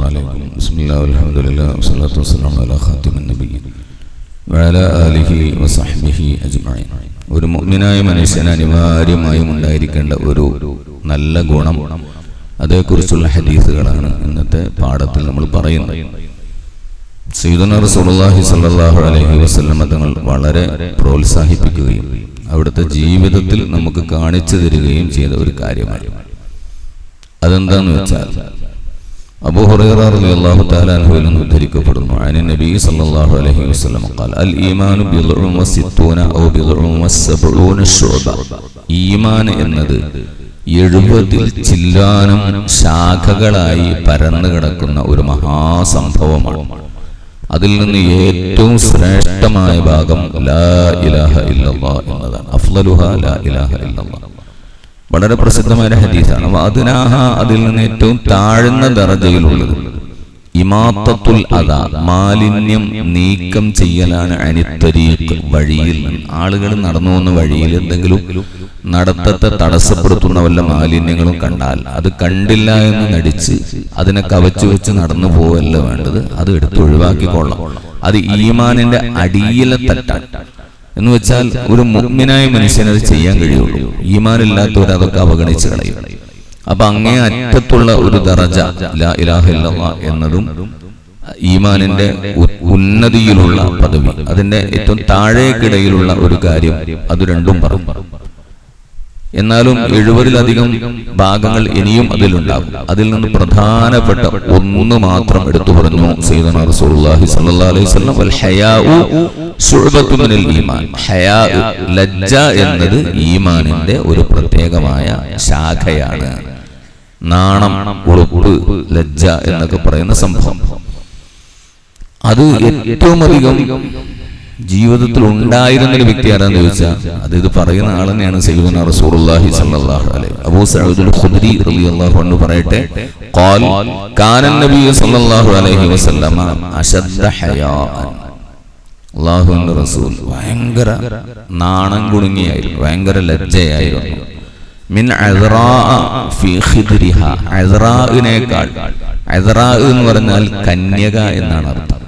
السلام عليكم بسم الله والحمد لله والصلاة والسلام على خاتم النبيين وعلى آله وصحبه أجمعين ഒരു മുഅ്മിനായ മനുഷ്യന് അനിവാര്യമായും ഉണ്ടായിരിക്കേണ്ട ഒരു നല്ല ഗുണം അതേക്കുറിച്ചുള്ള ഹദീസുകളാണ് ഇന്നത്തെ പാഠത്തിൽ നമ്മൾ പറയുന്നത് സയ്യിദുന റസൂലുള്ളാഹി സ്വല്ലല്ലാഹു അലൈഹി വസല്ലം തങ്ങൾ വളരെ പ്രോത്സാഹിപ്പിക്കുകയും അവിടുത്തെ ജീവിതത്തിൽ നമുക്ക് കാണിച്ചു തരികയും ചെയ്ത ഒരു കാര്യമാണ് അതെന്താന്ന് വെച്ചാൽ അബൂ ഹുറൈറ റളിയല്ലാഹു തആല അൻഹുവിൽ നിന്ന് ഉദ്ധരിക്കപ്പെടുന്നു അനി നബി സല്ലല്ലാഹു അലൈഹി വസല്ലം قال الايمان بضع وستون او بضع وسبعون شعبة ഈമാൻ എന്നത് എഴുപതിൽ ചില്ലാനം ശാഖകളായി പരന്നു കിടക്കുന്ന ഒരു മഹാസംഭവമാണ് അതിൽ നിന്ന് ഏറ്റവും ശ്രേഷ്ഠമായ ഭാഗം ലാ ഇലാഹ ഇല്ലല്ലാഹ് എന്നതാണ് അഫ്ളലുഹ ലാ ഇലാഹ ഇല്ലല്ലാഹ് വളരെ പ്രസിദ്ധമായ ഹദീസാണ്. വാദുനാഹ അതിൽ നിന്ന് ഏറ്റവും താഴ്ന്ന ദർജയിലുള്ളത്. ഇമാത്തത്തുൽ അത മാലിന്യം നീക്കം ചെയ്യലാണ് അനിത്തരീക്ക് വഴിയിൽ നിന്ന്. ആളുകൾ നടന്നു പോകുന്ന വഴിയിൽ എന്തെങ്കിലും നടത്തത്തെ തടസ്സപ്പെടുത്തുന്ന വല്ല മാലിന്യങ്ങളും കണ്ടാൽ അത് കണ്ടില്ല എന്ന് നടിച്ച് അതിനെ കവച്ചു വെച്ച് നടന്നു പോവല്ല വേണ്ടത്. അത് എടുത്ത് ഒഴിവാക്കിക്കൊള്ളാം അത് ഈമാനിന്റെ അടിയിലെ തട്ടാൻ എന്ന് വെച്ചാൽ ഒരു മുഗ്മിനായ മനുഷ്യന് അത് ചെയ്യാൻ കഴിയുള്ളൂ. ഈമാനില്ലാത്തവർ അതൊക്കെ അവഗണിച്ച് കളയും. അപ്പൊ അങ്ങേ അറ്റത്തുള്ള ഒരു ദറജ ലാ എന്നതും ഈമാനിന്റെ ഉന്നതിയിലുള്ള പദവി അതിന്റെ ഏറ്റവും താഴേക്കിടയിലുള്ള ഒരു കാര്യം അത് രണ്ടും പറഞ്ഞു എന്നാലും എഴുപതിലധികം ഭാഗങ്ങൾ ഇനിയും അതിലുണ്ടാകും. അതിൽ നിന്ന് പ്രധാനപ്പെട്ട ഒന്ന് മാത്രം എടുത്തു പറഞ്ഞു റസൂലുള്ളാഹി സ്വല്ലല്ലാഹു അലൈഹി വസല്ലം. വൽ ഹയാഉ ശുഅബത്തു മിനൽ ഈമാൻ. ഹയാ ലജ്ജ എന്നത് ഈമാനിന്റെ ഒരു പ്രത്യേകമായ ശാഖയാണ്. നാണം ഉളുപ്പ് ലജ്ജ എന്നൊക്കെ പറയുന്ന സംഭവം. അത് ഏറ്റവും അധികം ജീവിതത്തിൽ ഉണ്ടായിരുന്ന ഒരു വ്യക്തി ആരാന്ന് ചോദിച്ചാൽ അത് ഇത് പറയുന്ന ആൾ തന്നെയാണ് സയ്യിദുന റസൂലുള്ളാഹി സ്വല്ലല്ലാഹു അലൈഹി അബൂ സഈദുൽ ഖുദ്രി റളിയല്ലാഹു അൻഹു പറയട്ടെ ഖാൽ കാന നബി സ്വല്ലല്ലാഹു അലൈഹി വസല്ലമ അശദ്ദ ഹയാഅൻ. അല്ലാഹുവിന്റെ റസൂൽ ഭയങ്കര നാണം കുണുങ്ങിയായിരുന്നു ഭയങ്കര ലജ്ജയായിരുന്നു. മിൻ അസ്റാ ഫി ഖിദ്രിഹ എന്ന് പറഞ്ഞാൽ കന്യക എന്നാണ് അർത്ഥം.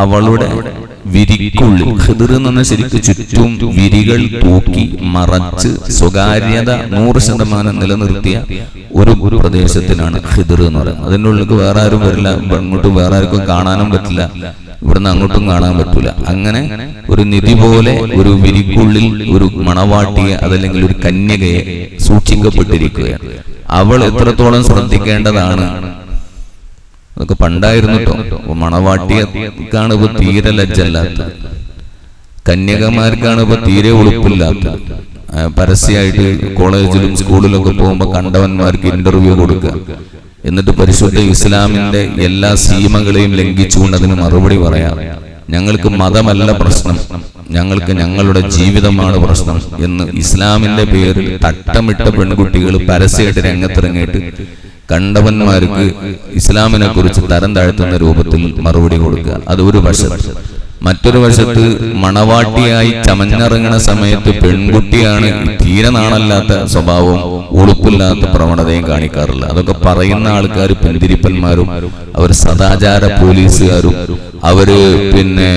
അവളുടെ വിരിക്കുള്ളിൽ ഹിദർ എന്ന ശരിക്കും ചുറ്റും വിരികൾ തൂക്കി മറച്ച് സ്വകാര്യത നൂറ് ശതമാനം നിലനിർത്തിയ ഒരു ഒരു പ്രദേശത്തിനാണ് ഹിദർ എന്ന് പറയുന്നത്. അതിന്റെ ഉള്ളിൽ വേറെ ആരും വരില്ല. അങ്ങോട്ടും വേറെ ആർക്കും കാണാനും പറ്റില്ല. ഇവിടുന്ന് അങ്ങോട്ടും കാണാൻ പറ്റൂല അങ്ങനെ ഒരു നിധി പോലെ ഒരു വിരിക്കുള്ളിൽ ഒരു മണവാട്ടിയെ അതല്ലെങ്കിൽ ഒരു കന്യകയെ സൂക്ഷിക്കപ്പെട്ടിരിക്കുകയാണ്. അവൾ എത്രത്തോളം ശ്രദ്ധിക്കേണ്ടതാണ്? അതൊക്കെ പണ്ടായിരുന്നു കേട്ടോ മണവാട്ടിയക്കാണ് ഇപ്പൊ തീരെ ലജ്ജല്ലാത്ത കന്യകമാർക്കാണ് ഇപ്പൊ തീരെ ഉളുപ്പില്ലാത്ത പരസ്യമായിട്ട് കോളേജിലും സ്കൂളിലൊക്കെ പോകുമ്പോൾ കണ്ടവന്മാർക്ക് ഇന്റർവ്യൂ കൊടുക്കുക. എന്നിട്ട് പരിശുദ്ധ ഇസ്ലാമിന്റെ എല്ലാ സീമകളെയും ലംഘിച്ചുകൊണ്ട് അതിന് മറുപടി പറയാം. ഞങ്ങൾക്ക് മതമല്ല പ്രശ്നം. ഞങ്ങൾക്ക് ഞങ്ങളുടെ ജീവിതമാണ് പ്രശ്നം എന്ന് ഇസ്ലാമിന്റെ പേരിൽ തട്ടമിട്ട പെൺകുട്ടികൾ പരസ്യമായിട്ട് രംഗത്തിറങ്ങിയിട്ട് കണ്ടവന്മാർക്ക് ഇസ്ലാമിനെ കുറിച്ച് തരം താഴ്ത്തുന്ന രൂപത്തിൽ മറുപടി കൊടുക്കുക. അത് ഒരു വശത്ത്. മറ്റൊരു വശത്ത് മണവാട്ടിയായി ചമഞ്ഞിറങ്ങണ സമയത്ത് പെൺകുട്ടിയാണ് തീരെ നാണല്ലാത്ത സ്വഭാവവും ഉളുപ്പില്ലാത്ത പ്രവണതയും കാണിക്കാറില്ല അതൊക്കെ പറയുന്ന ആൾക്കാർ പെന്തിരിപ്പന്മാരും അവർ സദാചാര പോലീസുകാരും അവർ പിന്നെ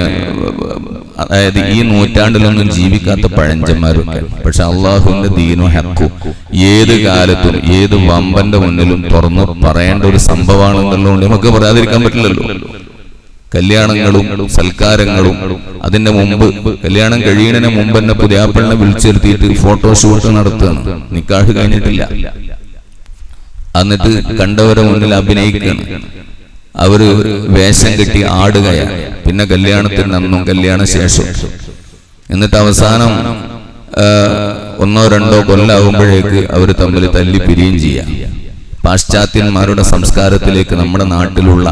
അതായത് ഈ നൂറ്റാണ്ടിലൊന്നും ജീവിക്കാത്ത പഴഞ്ചന്മാരൊക്കെ പക്ഷെ അള്ളാഹുവിന്റെ ദീനു ഹക്കു. ഏത് കാലത്തും ഏത് വമ്പന്റെ മുന്നിലും തുറന്നു പറയേണ്ട ഒരു സംഭവമാണെന്നുള്ളതുകൊണ്ട് നമുക്ക് പറയാതിരിക്കാൻ പറ്റില്ലല്ലോ. കല്യാണങ്ങളും സൽക്കാരങ്ങളും അതിന്റെ മുമ്പ് കല്യാണം കഴിയുന്നതിന് മുമ്പ് തന്നെ പുതിയാപ്പിളിനെ വിളിച്ചിരുത്തിയിട്ട് ഫോട്ടോഷൂട്ട് നടത്തുകയാണ്. നിക്കാഹ് കഴിഞ്ഞിട്ടില്ല. എന്നിട്ട് കണ്ടവരെ മുന്നിൽ അഭിനയിക്കുകയാണ്. അവർ വേഷം കെട്ടി ആടുകയാണ് പിന്നെ കല്യാണത്തിന് അന്നും കല്യാണ ശേഷം. എന്നിട്ട് അവസാനം ഒന്നോ രണ്ടോ കൊല്ലാകുമ്പോഴേക്ക് അവർ തമ്മിൽ തല്ലി പിരിയും ചെയ്യാം. പാശ്ചാത്യന്മാരുടെ സംസ്കാരത്തിലേക്ക് നമ്മുടെ നാട്ടിലുള്ള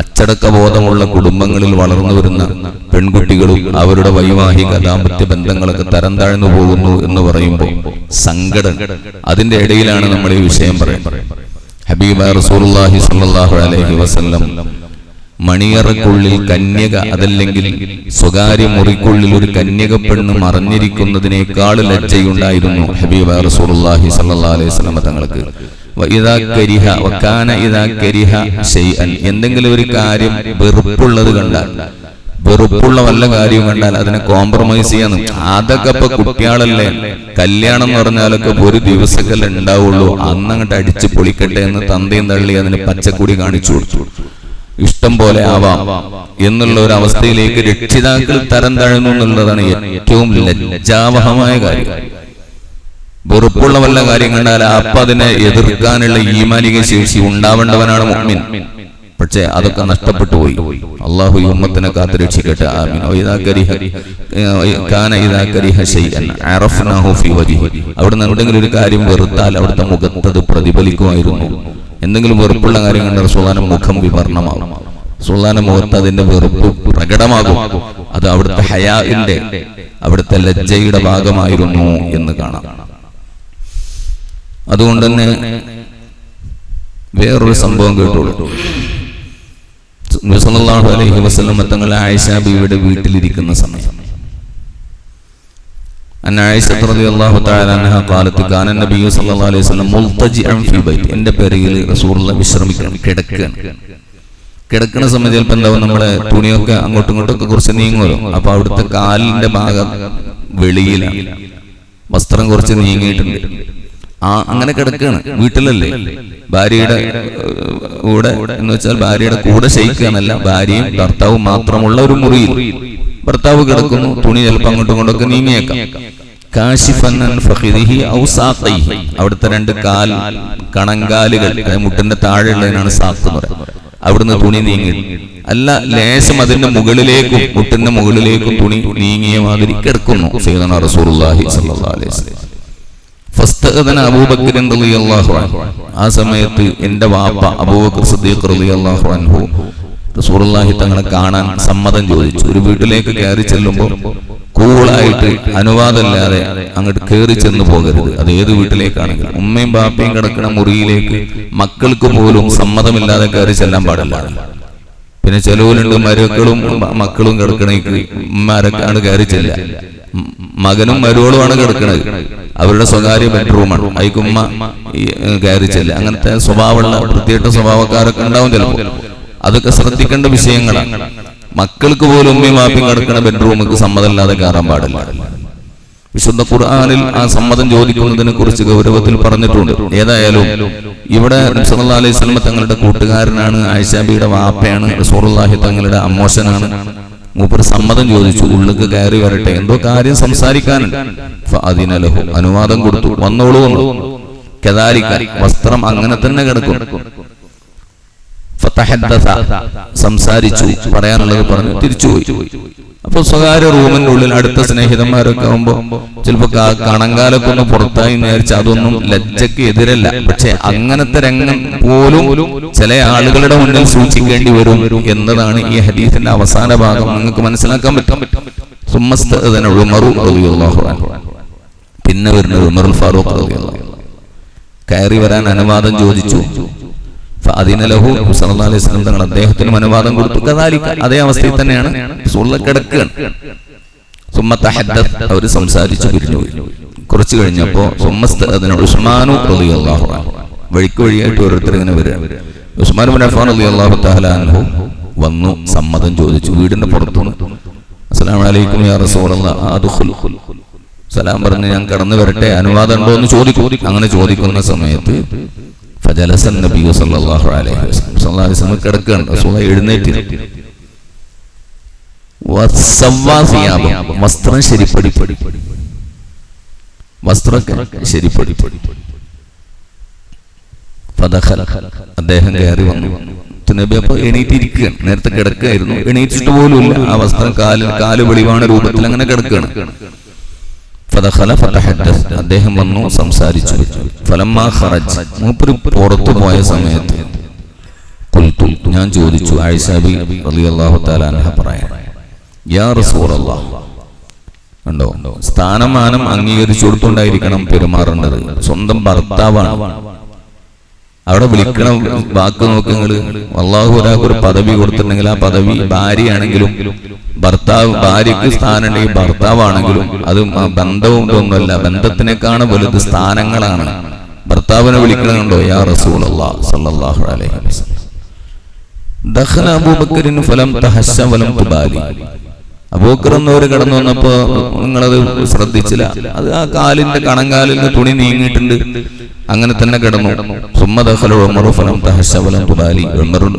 അച്ചടക്ക ബോധമുള്ള കുടുംബങ്ങളിൽ വളർന്നു വരുന്ന പെൺകുട്ടികളും അവരുടെ വൈവാഹിക ദാമ്പത്യ ബന്ധങ്ങളൊക്കെ തരം താഴ്ന്നു പോകുന്നു എന്ന് പറയുമ്പോൾ സങ്കടം അതിന്റെ ഇടയിലാണ് നമ്മൾ ഈ വിഷയം പറയുന്നത്. ഹബീബ മണിയറക്കുള്ളിൽ കന്യക അതല്ലെങ്കിൽ സ്വകാര്യ മുറിക്കുള്ളിൽ ഒരു കന്യക പെണ്ണ് മറഞ്ഞിരിക്കുന്നതിനേക്കാൾ ലജ്ജയുണ്ടായിരുന്നു ഹബീബ റസൂലുള്ളാഹി സ്വല്ലല്ലാഹു അലൈഹി തങ്ങൾക്ക്. എന്തെങ്കിലും ഒരു കാര്യം വെറുപ്പുള്ളത് കണ്ടാൽ വെറുപ്പുള്ള വല്ല കാര്യവും കണ്ടാൽ അതിനെ കോംപ്രമൈസ് ചെയ്യാന്ന്. അതൊക്കെ ഇപ്പൊ കുട്ടികളല്ലേ? കല്യാണം എന്ന് പറഞ്ഞാലൊക്കെ ഒരു ദിവസക്കല്ലേ ഉണ്ടാവുള്ളൂ. അന്നങ്ങോട്ട് അടിച്ച് പൊളിക്കട്ടെ എന്ന് തന്തയും തള്ളി അതിന് പച്ചക്കുടി കാണിച്ചു കൊടുത്തു. ഇഷ്ടം പോലെ ആവാം എന്നുള്ള ഒരു അവസ്ഥയിലേക്ക് രക്ഷിതാക്കൾ തരം തഴുന്നു എന്നുള്ളതാണ് ഏറ്റവും ലജ്ജാവഹമായ കാര്യം. വെറുപ്പുള്ള വല്ല കാര്യം കണ്ടാൽ അപ്പൊ അതിനെ എതിർക്കാനുള്ള ഈമാനിക ശേഷി ഉണ്ടാവേണ്ടവനാണ് മുഅ്മിൻ. പക്ഷേ അതൊക്കെ നഷ്ടപ്പെട്ടു പോയി. അള്ളാഹു ഈ ഉമ്മത്തിനെ കാത്തു രക്ഷിക്കട്ടെ അവിടുന്ന് എന്തെങ്കിലും ഒരു കാര്യം വെറുത്താൽ അവിടുത്തെ മുഖത്ത് അത് പ്രതിഫലിക്കുമായിരുന്നു. എന്തെങ്കിലും വെറുപ്പുള്ള കാര്യം കണ്ട സുൽത്താന മുഖം വിവർണമാകും. സുൽത്താന മുഖത്ത് അതിന്റെ വെറുപ്പ് പ്രകടമാകും. അത് അവിടുത്തെ ഹയാഇന്റെ അവിടുത്തെ ലജ്ജയുടെ ഭാഗമായിരുന്നു എന്ന് കാണാം. അതുകൊണ്ട് തന്നെ വേറൊരു സംഭവം കേട്ടോളൂ. സല്ലല്ലാഹു അലൈഹി വസല്ലം തങ്ങൾ ആയിഷ വീട്ടിലിരിക്കുന്ന സമയം. അന്ന ആയിഷ റളിയല്ലാഹു തആല സല്ലല്ലാഹു അലൈഹി വസല്ലം മുൽതജിഅൻ റസൂലുള്ള വിശ്രമിക്കണം കിടക്കുകയാണ് കിടക്കുന്ന സമയത്ത് ചിലപ്പോൾ എന്താവും നമ്മളെ തുണിയൊക്കെ അങ്ങോട്ടും ഇങ്ങോട്ടും ഒക്കെ കുറച്ച് നീങ്ങുമല്ലോ. അപ്പൊ അവിടുത്തെ കാലിന്റെ ഭാഗം വെളിയിലാണ്. വസ്ത്രം കുറച്ച് നീങ്ങിയിട്ടുണ്ട്. ആ അങ്ങനെ കിടക്കുകയാണ് വീട്ടിലല്ലേ? ഭാര്യയുടെ കൂടെ എന്ന് വെച്ചാൽ ഭാര്യയുടെ കൂടെ ശയിക്കുകയാണല്ല ഭാര്യയും ഭർത്താവും മാത്രമുള്ള ഒരു മുറിയിൽ. ഭർത്താവ് കിടക്കുന്നു തുണി ചിലപ്പോൾ അങ്ങോട്ടും ഇങ്ങോട്ടൊക്കെ നീങ്ങിയേക്കാം. അവിടുത്തെ രണ്ട് കാൽ കണങ്കാലുകൾ മുട്ടിന്റെ താഴെയുള്ളതിനാണ് സാത്ത് എന്ന് പറയുന്നത്. അവിടുന്ന് തുണി നീങ്ങി. അല്ല ലേശം അതിന്റെ മുകളിലേക്കും മുട്ടിന്റെ മുകളിലേക്കും തുണി നീങ്ങിയ മാതിരി കിടക്കുന്നു. സൈദന സ്വല്ലല്ലാഹു അലൈഹി വസല്ലം ഫസ്തഅദന അബൂബക്കർ റളിയല്ലാഹു അൻഹു ആ സമയത്ത് എന്റെ വാപ്പ അബൂബക്കർ സിദ്ദീഖ് റളിയല്ലാഹു അൻഹു റസൂലുള്ളാഹി തങ്ങളെ കാണാൻ സമ്മതം ചോദിച്ചു. ഒരു വീട്ടിലേക്ക് കയറി ചെല്ലുമ്പോൾ കൂളായിട്ട് അനുവാദമില്ലാതെ അങ്ങോട്ട് കയറി ചെന്ന് പോകരുത്. അത് ഏത് വീട്ടിലേക്കാണെങ്കിലും. ഉമ്മയും ബാപ്പയും കിടക്കുന്ന മുറിയിലേക്ക് മക്കൾക്ക് പോലും സമ്മതമില്ലാതെ കയറി ചെല്ലാൻ പാടില്ല. പിന്നെ ചെലവിലുണ്ട് മരുക്കളും മക്കളും കിടക്കണേക്ക് ഉമ്മാരൊക്കെയാണ് കയറി ചെല്ലുക. മകനും മരുവളുമാണ് കിടക്കുന്നത് അവരുടെ സ്വകാര്യ ബെഡ്റൂമാണ് അയക്കുമ്മ കയറി ചെല്ലുക. അങ്ങനത്തെ സ്വഭാവമുള്ള വൃത്തിയിട്ട സ്വഭാവക്കാരൊക്കെ ഉണ്ടാവും ചിലപ്പോൾ. അതൊക്കെ ശ്രദ്ധിക്കേണ്ട വിഷയങ്ങളാണ്. മക്കൾക്ക് പോലും ഉമ്മയും വാപ്പിയും കിടക്കുന്ന ബെഡ്റൂമുക്ക് സമ്മതമില്ലാതെ കയറാൻ പാടില്ല. വിശുദ്ധ ഖുർആാനിൽ ആ സമ്മതം ചോദിക്കുന്നതിനെ കുറിച്ച് ഗൗരവത്തിൽ പറഞ്ഞിട്ടുണ്ട്. ഏതായാലും ഇവിടെ അലൈഹി സ്വലമ തങ്ങളുടെ കൂട്ടുകാരനാണ് ആയിഷാബിയുടെ വാപ്പയാണ്. റസൂലുള്ളാഹി തങ്ങളുടെ അമ്മോശനാണ്. മൂപ്പർ സമ്മതം ചോദിച്ചു ഉള്ളിക്ക് കയറി വരട്ടെ. എന്തോ കാര്യം സംസാരിക്കാനുണ്ട്. അനുവാദം കൊടുത്തു വന്നോളൂ വന്നു കദാലിക വസ്ത്രം അങ്ങനെ തന്നെ കിടക്കും. സംസാരിച്ചു പറയാനുള്ളത് പറഞ്ഞു തിരിച്ചുപോയി. അപ്പൊ സ്വകാര്യ റൂമിന്റെ ഉള്ളിൽ അടുത്ത സ്നേഹിതന്മാരൊക്കെ ആകുമ്പോ ചിലപ്പോ കണങ്കാലൊക്കെ ഒന്ന് പുറത്തായി നേരിച്ച് അതൊന്നും ലജ്ജക്ക് എതിരല്ല. പക്ഷെ അങ്ങനത്തെ രംഗം പോലും ചില ആളുകളുടെ മുന്നിൽ സൂക്ഷിക്കേണ്ടി വരും എന്നതാണ് ഈ ഹദീസിന്റെ അവസാന ഭാഗം. നിങ്ങൾക്ക് മനസ്സിലാക്കാൻ പറ്റും. പിന്നെ വരുന്നത് ഉമറുൽ ഫാറൂഖ് കയറി വരാൻ അനുവാദം ചോദിച്ചു. ഫഅദിന ലഹു സല്ലല്ലാഹു അലൈഹി തങ്ങൾ അദ്ദേഹത്തിനും അനുവാദം കൊടുത്തു. അതേ അവസ്ഥയിൽ തന്നെയാണ് കിടക്കുകയാണ് അവർ സംസാരിച്ചു പിരിഞ്ഞു കുറച്ചു കഴിഞ്ഞപ്പോൾ കഴിഞ്ഞപ്പോ സുമ്മസ്ത അതിന് ഉസ്മാനു റളിയല്ലാഹു വഴിക്ക് വഴിയായിട്ട് ഓരോരുത്തർ ഇങ്ങനെ വരിക. ഉസ്മാൻ ബിൻ അഫ്ഫാൻ റളിയല്ലാഹു തആല അൻഹു വന്നു സമ്മതം ചോദിച്ചു വീടിന്റെ പുറത്തുനിന്ന്. അസ്സലാമു അലൈക്കും യാ അദ്ഖുൽ സലാം പറഞ്ഞ് ഞാൻ കടന്നു വരട്ടെ അനുവാദം ഉണ്ടോ എന്ന് ചോദിക്കും. അങ്ങനെ ചോദിക്കുന്ന സമയത്ത് ഫജലസ നബിയു സല്ലല്ലാഹു അലൈഹി വസല്ലം. സല്ലല്ലാഹു അലൈഹി വസല്ലം കിടക്കുകയാണ് റസൂൽ എഴുന്നേറ്റ് വസവ്വാ സിയാബം. വസ്ത്രം ശരിപ്പടി വസ്ത്രമൊക്കെ ശരിപ്പടി അദ്ദേഹം കയറി വന്നു. നബി അപ്പൊ എണീറ്റിരിക്കുകയാണ്. നേരത്തെ കിടക്കുകയായിരുന്നു. എണീറ്റിട്ട് പോലുമില്ല. ആ വസ്ത്രം കാൽ കാൽ വെളിവാണ് രൂപത്തിൽ അങ്ങനെ കിടക്കുകയാണ്. അദ്ദേഹം വന്നു സംസാരിച്ചു. മൂപ്പര് പുറത്തു പോയ സമയത്ത് ഞാൻ ചോദിച്ചു യാ സ്ഥാനമാനം അംഗീകരിച്ചു കൊടുത്തുണ്ടായിരിക്കണം പെരുമാറേണ്ടത്. സ്വന്തം ഭർത്താവാണ്. അവിടെ വിളിക്കണം വാക്ക് നോക്കുങ്ങൾ. അള്ളാഹു ഒരാൾക്ക് ഒരു പദവി കൊടുത്തിട്ടുണ്ടെങ്കിൽ ആ പദവി ഭാര്യയാണെങ്കിലും ഭർത്താവ് ഭാര്യയ്ക്ക് സ്ഥാനം ഉണ്ടെങ്കിൽ ഭർത്താവാണെങ്കിലും അത് ബന്ധവും ഒന്നുമല്ല ബന്ധത്തിനേക്കാണ് വലുത് സ്ഥാനങ്ങളാണ്. ഭർത്താവിനെ വിളിക്കണമെന്നുണ്ടോ യാ റസൂൽ സല്ലല്ലാഹു അലൈഹി വസല്ലം. അബൂബക്കറിൻ ഫലം തഹസ്സ വലം തുബാലി. അബൂക്കർ എന്നവര് കടന്നു വന്നപ്പോ നിങ്ങളത് ശ്രദ്ധിച്ചില്ല. അത് ആ കാലിന്റെ കണങ്കാലിൽ നിന്ന് തുണി നീങ്ങിയിട്ടുണ്ട്. അങ്ങനെ തന്നെ കിടന്നു.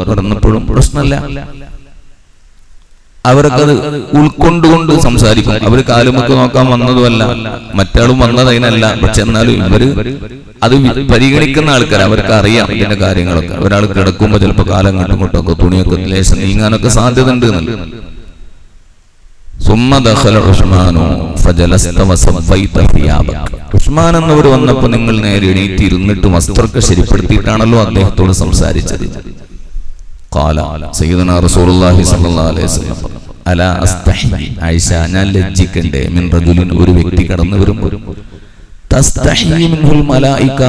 കിടന്നപ്പോഴും പ്രശ്നമല്ല. അവരൊക്കെ അത് ഉൾക്കൊണ്ടുകൊണ്ട് സംസാരിക്കും. അവർ കാലുമൊക്കെ നോക്കാൻ വന്നതുമല്ല. മറ്റാളും വന്നതതിനല്ല പക്ഷെ എന്നാലും ഇവർ അത് പരിഗണിക്കുന്ന ആൾക്കാർ അവർക്ക് അറിയാം ഇതിന്റെ കാര്യങ്ങളൊക്കെ. ഒരാൾ കിടക്കുമ്പോ ചിലപ്പോ കാലം ഒക്കെ തുണിയൊക്കെ ലേശം നീങ്ങാനൊക്കെ സാധ്യത ഉണ്ട് എന്നല്ല ഉസ്മാൻ എന്നവർ വന്നപ്പോ നിങ്ങൾ നേരെ എണീറ്റ് ഇരുന്നിട്ട് വസ്ത്രമൊക്കെ ശരിപ്പെടുത്തിയിട്ടാണല്ലോ അദ്ദേഹത്തോട് സംസാരിച്ചത്. ഞാൻ ലജ്ജിക്കണ്ടേ ഒരു വ്യക്തി കടന്നു വരുമ്പോൾ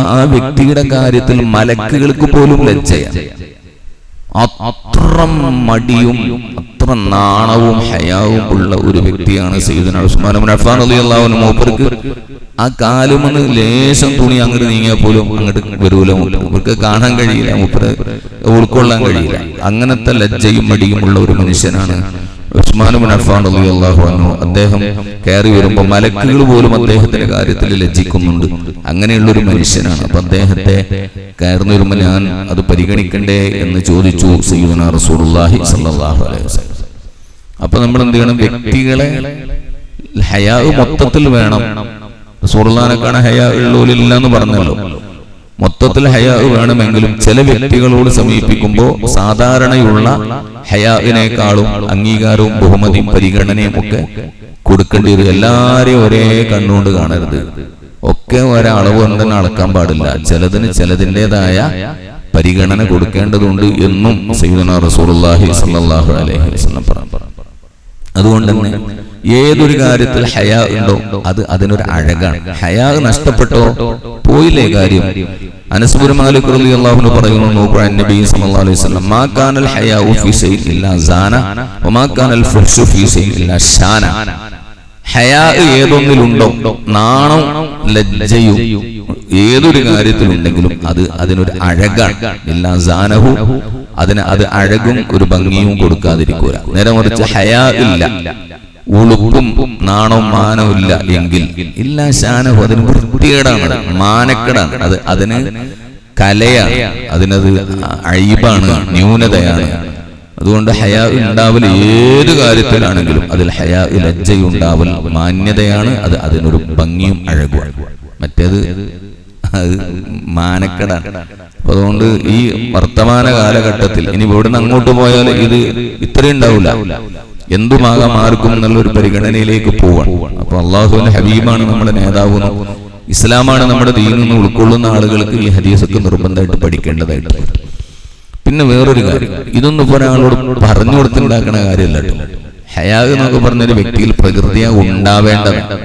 ആ വ്യക്തിയുടെ കാര്യത്തിൽ മലക്കുകൾക്ക് പോലും ലജ്ജയാണ്. അത്ര മടിയും അത്ര നാണവും ഹയാവും ഉള്ള ഒരു വ്യക്തിയാണ് സയ്യിദുന ഉസ്മാൻ മൂപ്പർക്ക് ആ കാലുമെന്ന് ലേശം തുണി അങ്ങോട്ട് നീങ്ങിയാൽ പോലും അങ്ങോട്ട് വരൂല. മൂപ്പർക്ക് കാണാൻ കഴിയില്ല മൂപ്പര് ഉൾക്കൊള്ളാൻ കഴിയില്ല അങ്ങനത്തെ ലജ്ജയും മടിയും ഉള്ള ഒരു മനുഷ്യനാണ് ഉസ്മാൻ ഇബ്നു അഫ്ഫാൻ റളിയല്ലാഹു അൻഹു അദ്ദേഹം കയറി വരുമ്പോൾ മലക്കുകൾ പോലും അദ്ദേഹത്തിന്റെ കാര്യത്തിൽ ലജ്ജിക്കുന്നുണ്ട്. അങ്ങനെയുള്ള ഒരു മനുഷ്യനാണ്. അപ്പൊ അദ്ദേഹത്തെ കയറുന്നു വരുമ്പോൾ ഞാൻ അത് പരിഗണിക്കണ്ടേ എന്ന് ചോദിച്ചു സയ്യിദുന റസൂലുള്ളാഹി സ്വല്ലല്ലാഹു അലൈഹി വസല്ലം. അപ്പൊ നമ്മൾ എന്ത് ചെയ്യണം? വ്യക്തികളെ ഹയാ മൊത്തത്തിൽ വേണം. റസൂലുള്ളാഹിനെ കാണാൻ ഹയാ ഉള്ളൂലില്ല എന്ന് പറഞ്ഞല്ലോ. മൊത്തത്തിൽ ഹയാ വേണമെങ്കിലും ചില വ്യക്തികളോട് സമീപിക്കുമ്പോൾ സാധാരണയുള്ള ഹയാവിനേക്കാളും അംഗീകാരവും ബഹുമതിയും പരിഗണനയും ഒക്കെ കൊടുക്കേണ്ടി വരും. എല്ലാരെയും ഒരേ കണ്ണുകൊണ്ട് കാണരുത്. ഒക്കെ ഒരളവ് തന്നെ അളക്കാൻ പാടില്ല. ചിലതിന് ചിലതിന്റെതായ പരിഗണന കൊടുക്കേണ്ടതുണ്ട് എന്നും സൈദന റസൂലുള്ളാഹി സ്വല്ലല്ലാഹു അലൈഹി വസല്ലം പറഞ്ഞു. അതുകൊണ്ട് തന്നെ ഏതൊരു കാര്യത്തിൽ ഹയാ ഉണ്ടോ അത് അതിനൊരു അഴകാണ്. ഹയാ നഷ്ടപ്പെട്ടോ പോയില്ലേ കാര്യം? മാലിക് പറയുന്നു അലൈഹി വസല്ലം ഹയാഉ ഫീ സാന ഏതൊരു കാര്യത്തിലുണ്ടെങ്കിലും അത് അതിനൊരു അഴകാണ്. ഇല്ലാ സാനഹു അതിന് അത് അഴകും ഒരു ഭംഗിയും കൊടുക്കാതിരിക്കൂല. നേരെ മറിച്ച് ഹയാ ഇല്ല. ഉളുപ്പും നാണവും മാനവും ഇല്ല എങ്കിൽ. ഇല്ല ശാനഹു അതിന് വൃത്തികേടാണ് മാനക്കേടാണ്. അത് അതിന് കലയാണ് അതിനത് അഴിബാണ് ന്യൂനതയാണ്. അതുകൊണ്ട് ഹയാ ഉണ്ടാവൽ ഏത് കാര്യത്തിലാണെങ്കിലും അതിൽ ഹയാ ലജ്ജയുണ്ടാവൽ മാന്യതയാണ് അത് അതിനൊരു ഭംഗിയും അഴകു മറ്റേത് അത് മാനക്കടാണ്. അതുകൊണ്ട് ഈ വർത്തമാന കാലഘട്ടത്തിൽ ഇനി ഇവിടുന്ന് അങ്ങോട്ട് പോയാൽ ഇത് ഇത്രയും ഉണ്ടാവില്ല. എന്തുമാകാം ആർക്കും എന്നുള്ള ഒരു പരിഗണനയിലേക്ക് പോവാണ് അപ്പൊ അള്ളാഹുവിന്റെ ഹബീബാണ് നമ്മുടെ നേതാവ്. ഇസ്ലാമാണ് നമ്മുടെ ദീനിൽ നിന്ന് ഉൾക്കൊള്ളുന്ന ആളുകൾക്ക് ഈ ഹദീസൊക്കെ നിർബന്ധമായിട്ട് പഠിക്കേണ്ടതായിട്ട്. പിന്നെ വേറൊരു കാര്യം. ഇതൊന്നും ഇപ്പോൾ ഒരാളോട് പറഞ്ഞു കൊടുത്തുണ്ടാക്കുന്ന കാര്യമല്ല ഹയാഗ് എന്നൊക്കെ പറഞ്ഞൊരു വ്യക്തിയിൽ പ്രകൃതിയാ ഉണ്ടാവേണ്ടതാണ്.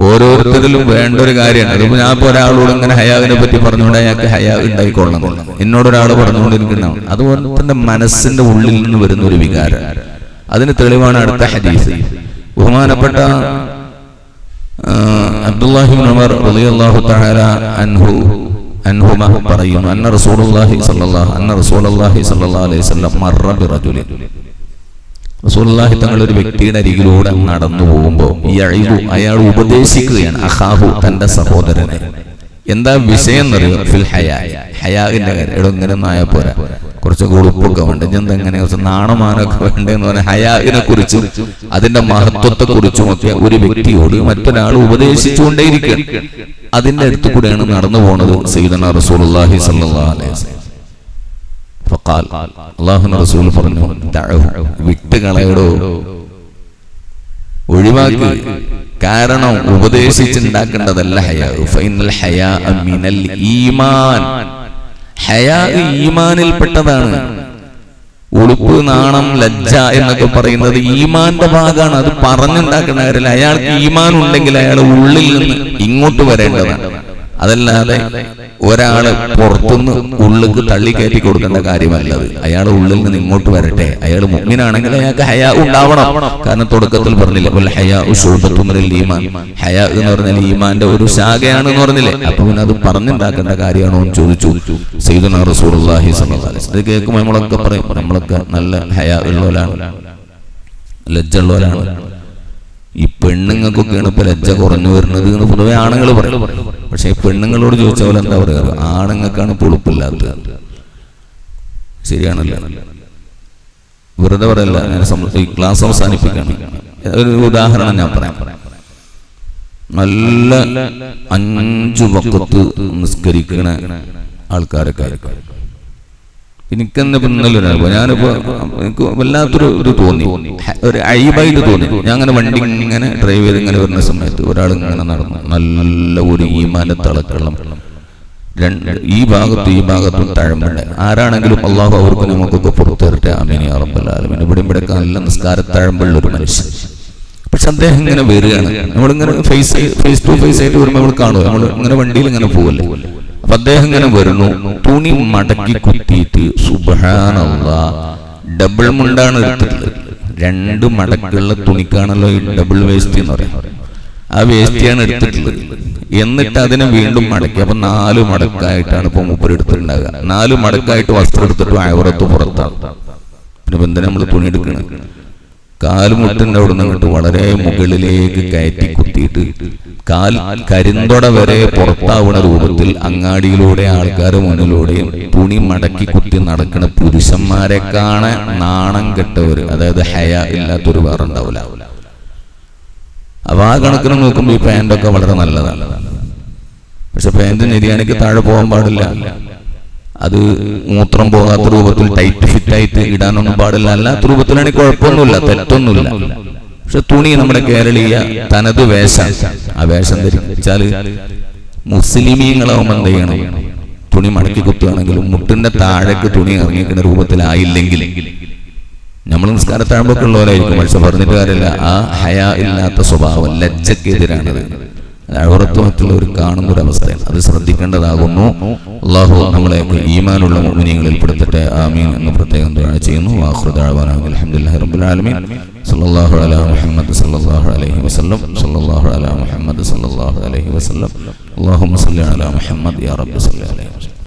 ഓരോരുത്തരിലും വേണ്ട ഒരു കാര്യമാണ്. അതിപ്പോ ഞാൻ ഇപ്പൊ ഒരാളോട് ഇങ്ങനെ ഹയാഗിനെ പറ്റി പറഞ്ഞുകൊണ്ട് അയാൾക്ക് ഹയാഗ് ഉണ്ടായിക്കൊള്ളണം. എന്നോട് ഒരാൾ പറഞ്ഞുകൊണ്ടിരിക്കണം അതുപോലെ തന്നെ മനസ്സിന്റെ ഉള്ളിൽ നിന്ന് വരുന്ന ഒരു വികാരം അതിന് തെളിവാണ് അടുത്ത ഹദീസ്. ബഹുമാനപ്പെട്ട ആ, അബ്ദുല്ലാഹി ഉമർ റളിയല്ലാഹു തആല അൻഹു അൻഹുമ പറയുന്നു അന്ന റസൂലുള്ളാഹി സ്വല്ലല്ലാഹു അന്ന റസൂലുള്ളാഹി സ്വല്ലല്ലാഹു അലൈഹി വസല്ലം മർറ ബിറജുലിൻ റസൂലുള്ളാഹി തങ്ങൾ ഒരു വ്യക്തിയുടെ അരികിലൂടെ നടന്നു പോകുമ്പോൾ യഈദു അയാൾ ഉപദേശിക്കുകയാണ് അഹാഹു തന്റെ സഹോദരനെ. എന്താ വിഷയം എന്നറിയോ ഫിൽ ഹയാ. ഹയാവിന്റെ കാര്യം. എടോ ഇങ്ങനെ ഒന്നും ആയാൽ പോരാ. കുറച്ച് ഉളുപ്പൊക്കെ വേണ്ട? ഞാൻ ഇങ്ങനെ കുറച്ച് നാണമാനൊക്കെ വേണ്ടെന്ന് പറഞ്ഞാൽ ഹയാവിനെ കുറിച്ചും അതിന്റെ മഹത്വത്തെ കുറിച്ചും ഒക്കെ ഒരു വ്യക്തിയോട് മറ്റൊരാൾ ഉപദേശിച്ചുകൊണ്ടേയിരിക്കുക അതിന്റെ അടുത്ത് കൂടെയാണ് നടന്നു പോണത് ഫഖാൽ അല്ലാഹുവിന്റെ റസൂൽ പറഞ്ഞു വിട്ട് കളയടോ ഒഴിവാക്ക്. കാരണം ഉപദേശിച്ചുണ്ടാക്കേണ്ടതല്ല ഹയാ. ഈമാനിൽപ്പെട്ടതാണ്. ഉളുപ്പ് നാണം ലജ്ജ എന്നൊക്കെ പറയുന്നത് ഈമാന്റെ ഭാഗമാണ്. അത് പറഞ്ഞുണ്ടാക്കുന്ന കാര്യമില്ല. അയാൾക്ക് ഈമാൻ ഉണ്ടെങ്കിൽ അയാൾ ഉള്ളിൽ നിന്ന് ഇങ്ങോട്ട് വരേണ്ടതാണ്. അതല്ലാതെ ഒരാൾ പുറത്തുനിന്ന് ഉള്ളിക്ക് തള്ളി കയറ്റി കൊടുക്കേണ്ട കാര്യമല്ലത്. അയാൾ ഉള്ളിൽ നിന്ന് ഇങ്ങോട്ട് വരട്ടെ. അയാൾ മുഗ്മിനാണെങ്കിൽ അയാൾക്ക് ഹയാ ഉണ്ടാവണം. കാരണം തുടക്കത്തിൽ പറഞ്ഞില്ല ഹയാ ഈമാൻ. ഹയാ എന്ന് പറഞ്ഞാൽ ഈമാന്റെ ഒരു ശാഖയാണ് എന്ന് പറഞ്ഞില്ലേ? അപ്പൊ പിന്നെ അത് പറഞ്ഞുണ്ടാക്കേണ്ട കാര്യമാണോ എന്ന് ചോദിച്ചു. റസൂലുള്ളാഹി സ്വല്ലല്ലാഹു ഇത് കേൾക്കുമ്പോൾ നമ്മളൊക്കെ പറയും നമ്മളൊക്കെ നല്ല ഹയാ ഉള്ളവരാണ്. ലജ്ജ ഉള്ളവരാണ് ഈ പെണ്ണുങ്ങൾക്കൊക്കെയാണ് ഇപ്പൊ ലജ്ജ കുറഞ്ഞു വരുന്നത് എന്ന് പൊതുവെ ആണുങ്ങൾ പറയും. പക്ഷെ പെണ്ണുങ്ങളോട് ചോദിച്ച പോലെ എന്താ പറയുക ആണുങ്ങൾക്കാണ് പൊളുപ്പില്ലാത്തത്. ശരിയാണല്ലോ? വെറുതെ പറയല്ല ക്ലാസ് അവസാനിപ്പിക്കുകയാണ് ഒരു ഉദാഹരണം ഞാൻ പറയാം. നല്ല അഞ്ചു വക്കത്ത് നിസ്കരിക്കണ ആൾക്കാരൊക്കെ ആയിരിക്കും. എനിക്കെന്നെ അനുഭവം ഞാനിപ്പോ എനിക്ക് വല്ലാത്തൊരു ഇത് തോന്നി. ഒരു അഴിവായിട്ട് തോന്നി. ഞാൻ അങ്ങനെ വണ്ടി ഇങ്ങനെ ഡ്രൈവ് ചെയ്ത് ഇങ്ങനെ വരുന്ന സമയത്ത് ഒരാൾ ഇങ്ങനെ നടന്നു. നല്ല ഒരു ഈമാന തിളക്കള്ളം രണ്ട് ഈ ഭാഗത്തും ഈ ഭാഗത്തും തഴമ്പുണ്ട് ആരാണെങ്കിലും അള്ളാഹു അവർക്ക് നമുക്കൊക്കെ പുറത്തേറിട്ട് അമീനി അറബല്ലാലും ഇവിടെ ഇവിടെ നല്ല നിസ്കാര തഴമ്പുള്ള ഒരു മനുഷ്യൻ. പക്ഷെ അദ്ദേഹം ഇങ്ങനെ വരികയാണ്. നമ്മളിങ്ങനെ ഫേസ് ഫേസ് ടു ഫേസ് ആയിട്ട് വരുമ്പോൾ നമ്മൾ കാണുക നമ്മൾ ഇങ്ങനെ വണ്ടിയിൽ ഇങ്ങനെ പോവല്ലേ? അദ്ദേഹം ഇങ്ങനെ വരുന്നു തുണി മടക്കി കുത്തിയിട്ട് സുബാനുള്ള ഡബിൾ മുണ്ടാണ് എടുത്തിട്ടുള്ളത്. രണ്ട് മടക്കുള്ള തുണിക്കാണല്ലോ ഈ ഡബിൾ വേസ്റ്റ് എന്ന് പറയുന്നത്. ആ വേസ്റ്റിയാണ് എടുത്തിട്ടുള്ളത്. എന്നിട്ട് അതിനെ വീണ്ടും മടക്കി അപ്പൊ നാല് മടക്കായിട്ടാണ് ഇപ്പൊ മൂപ്പർ എടുത്തിട്ടുണ്ടാകുക നാല് മടക്കായിട്ട് വസ്ത്രം എടുത്തിട്ട് അയവറത്ത് പുറത്താണ് പിന്നെ എന്തിനാ നമ്മൾ തുണി എടുക്കണം കാലുമുട്ടിന്റെ അവിടെ നിന്നിട്ട് വളരെ മുകളിലേക്ക് കയറ്റി കുത്തിയിട്ട് കാൽ കരിന്തൊട വരെ പുറത്താവുന്ന രൂപത്തിൽ അങ്ങാടിയിലൂടെ ആൾക്കാരുടെ മുന്നിലൂടെ തുണി മടക്കി കുത്തി നടക്കുന്ന പുരുഷന്മാരെ കാണാൻ നാണം കെട്ടവര്. അതായത് ഹയ ഇല്ലാത്തൊരു വേറെ ഉണ്ടാവില്ല അപ്പൊ ആ കണക്കിന് നോക്കുമ്പോൾ ഈ പാന്റൊക്കെ വളരെ നല്ലതാണ്. പക്ഷെ പാന്റ് നിര്യാണിക്ക് താഴെ പോകാൻ പാടില്ല. അത് മൂത്രം പോകാത്ത രൂപത്തിൽ ടൈറ്റ് ഫിറ്റ് ആയിട്ട് ഇടാനൊന്നും പാടില്ല. അല്ലാത്ത രൂപത്തിലാണെങ്കിൽ കുഴപ്പമൊന്നുമില്ല തെറ്റൊന്നുമില്ല. പക്ഷെ തുണി നമ്മുടെ കേരളീയ തനത് വേഷം. ആ വേഷം ധരിച്ചാൽ മുസ്ലിമീങ്ങളാവുമ്പോൾ എന്ത് ചെയ്യണം തുണി മടക്കി കുത്തുകയാണെങ്കിലും മുട്ടിന്റെ താഴേക്ക് തുണി ഇറങ്ങിക്കുന്ന രൂപത്തിലായില്ലെങ്കിൽ നമ്മൾ നിസ്കാരത്താഴ്മൊക്കെ ഉള്ളവരായിരിക്കും. പക്ഷെ പറഞ്ഞിട്ട് കാര്യമില്ല ആ ഹയ ഇല്ലാത്ത സ്വഭാവം ലജ്ജക്കെതിരാണത് മറ്റുള്ളവർ കാണുന്ന ഒരു അവസ്ഥയാണ് അത് ശ്രദ്ധിക്കേണ്ടതാകുന്നു. അള്ളാഹു നമ്മളെ ഈമാനുള്ള മുഅ്മിനീങ്ങളിൽ പെടുത്തട്ടെ. ആമീൻ എന്ന് പ്രത്യേകം ദുആ ചെയ്യുന്നു. വാഹുദാവാനാ അൽഹംദുലില്ലാഹി റബ്ബിൽ ആലമീൻ. സല്ലല്ലാഹു അലാ മുഹമ്മദ് സല്ലല്ലാഹു അലൈഹി വസല്ലം. സല്ലല്ലാഹു അലാ മുഹമ്മദ് സല്ലല്ലാഹു അലൈഹി വസല്ലം. അല്ലാഹുമ്മ സല്ലി അലാ മുഹമ്മദ് യാ റബ്ബി സല്ലി